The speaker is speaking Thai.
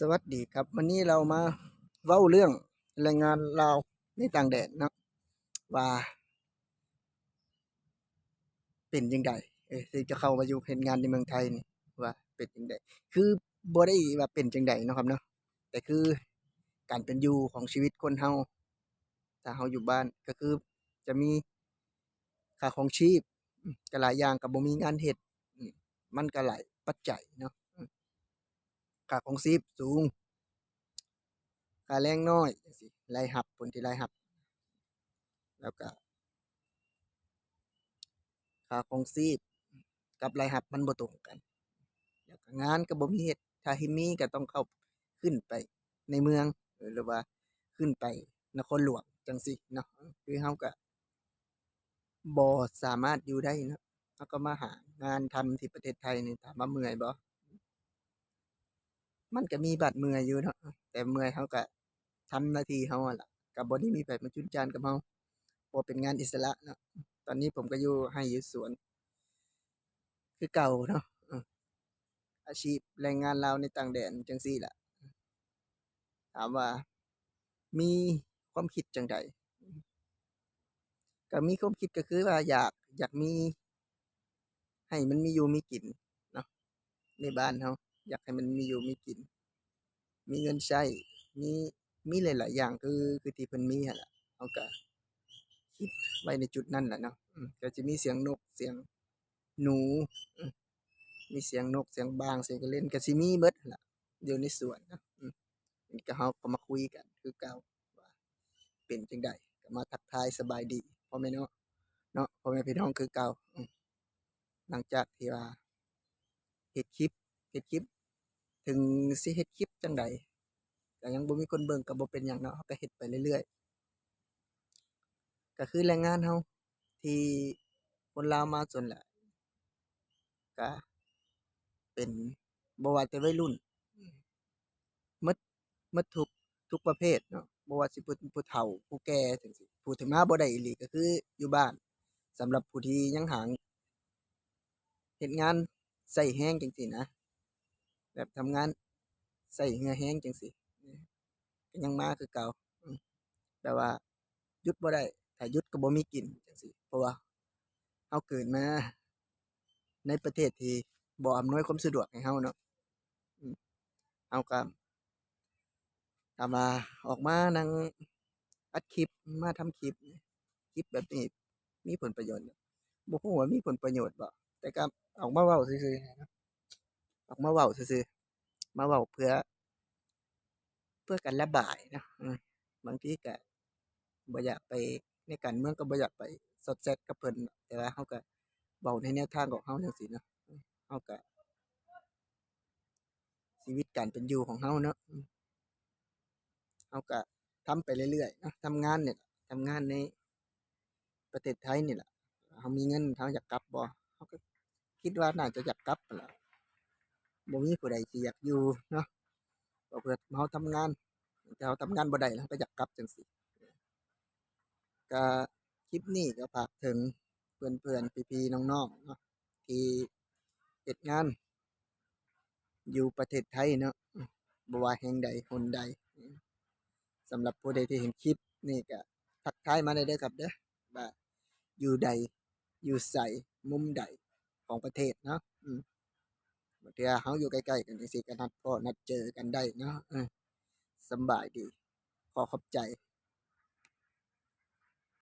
สวัสดีครับ วันนี้เรามาเว้าเรื่องแรงงานลาวในต่างแดนเนาะว่า เป็นจังไดเอ้ยที่จะเข้ามาอยู่เฮ็ดงานในเมืองไทยนี่ว่าเป็นจังไดคือบ่ได้ว่าเป็นจังไดเนาะครับเนาะแต่คือการเป็นอยู่ของชีวิตคนเฮาถ้าเฮาอยู่บ้านก็คือจะมีค่าครองชีพก็หลายอย่างก็บ่มีงานเฮ็ดมันก็หลายปัจจัยเนาะ ค่าครองชีพสูงค่าแรงน้อยจังซี้รายรับผลที่รายรับ แล้วก็ค่าครองชีพกับรายรับมันบ่ตรงกันแล้วก็งานก็บ่มีเฮ็ดถ้าให้มีก็ต้องเข้าขึ้นไปในเมืองหรือว่าขึ้นไปนครหลวงจังซี้เนาะคือเฮาก็บ่สามารถอยู่ได้เนาะเราก็มาหางานทำที่ประเทศไทยนี่ถามว่าเมื่อยบ่ มันก็มีบัดเมื่อยอยู่เนาะแต่เมื่อยเราก็ทำหน้าที่เราล่ะก็บ่ได้มีไผมาจุนจานกับเราพราะเป็นงานอิสระเนาะตอนนี้ผมก็อยู่ไร่อยู่สวน คือเก่าเนาะอาชีพแรงงานลาวในต่างแดนจังซี้ล่ะถามว่า มีความคิดจังใดก็มีความคิดก็คือว่าอยากอยากมี ให้มันมีอยู่มีกินเนาะในบ้านเรา อยากให้มันมีอยู่มีกิน มีเงินใช้มีมีหลายๆอย่างคือคือที่เพิ่นมีหั้นล่ะเราก็คิดไว้ในจุดนั้นแหละเนาะก็สิมีเสียงนกเสียงหนู มีเสียงนกเสียงบางเสียงกระเล่นก็สิมีเบิดหั้นล่ะอยู่ในสวนนะอืมก็เราก็มาคุยกัน คือเก่าว่าเป็นจังใดก็มาทักทายสบายดีพ่อแม่เนาะเนาะพ่อแม่พี่น้องคือเก่าหลังจากที่ว่าเฮ็ดคลิปเฮ็ดคลิป ถึงสิเฮ็ดคลิปจังใดก็ยังบ่มีคนเบิ่งก็บ่เป็นหยังเนาะเราก็เฮ็ดไปเรื่อยๆก็คือแรงงานเราที่คนลาวมาส่วนหลายก็เป็นบ่ว่าแต่วัยรุ่นมดมดทุกทุกประเภทเนาะบ่ว่าสิเป็นผู้เฒ่าผู้แก่จังซี้ผู้ที่มาบ่ได้อีหลีก็คืออยู่บ้านสำหรับผู้ที่ยังหาเฮ็ดงานใช้แรงจังซี้นะ แบบทำงานใช้เงือแรงจังซี้อือก็ยังมาคือเก่าแต่ว่าหยุดบ่ได้ถ้ายุดก็บ่มีกินจังซี้เพราะว่าเราเกิดมาในประเทศที่บ่อำนวยความสะดวกให้เราเนาะอืมเราก็ถามาออกมานั่งอัดคลิปมาทำคลิปคลิปแบบนี้มีผลประโยชน์บ่บ่รู้ว่ามีผลประโยชน์บ่แต่ก็ออกมาเว้าซื่อๆนะ ออกมาเว้าซื่อๆมาเว้าเพื่อ เพื่อการระบายนะบางทีก็บ่อยากไปในการเมืองก็บ่อยากไปซดแซดกับเพิ่นแต่ว่าเราก็เว้าในแนวทางของเราจั่งซี้เนาะเราก็ชีวิตการเป็นอยู่ของเราเนาะเราก็ทำไปเรื่อยๆนะทำงานเนี่ยทำงานในประเทศไทยนี่แหละเรามีเงินเราอยากกลับบ่เราก็คิดว่าน่าจะอยากกลับนั่นล่ะ บ่มีผู้ใดสิอยากอยู่เนาะก็เพื่อเราทำงานถ้าเราทำงานบ่ได้เราก็อยากกลับจังซี้ก็คลิปนี้ก็ฝากถึงเพื่อนๆพี่ๆน้องๆเนาะที่เฮ็ดงาน อยู่ประเทศไทยเนาะบ่ว่าแห่งใดหนใดสำหรับผู้ใดที่เห็นคลิปนี้ก็ทักทายมาได้เด้อครับเด้อว่าอยู่ใดอยู่ไสมุมใดของประเทศเนาะอืม บางเทื่อเขาอยู่ใกล้ๆกันจังซี้ก็นัดพ่อนัดเจอกันได้เนาะสบายดี ขอขอบใจ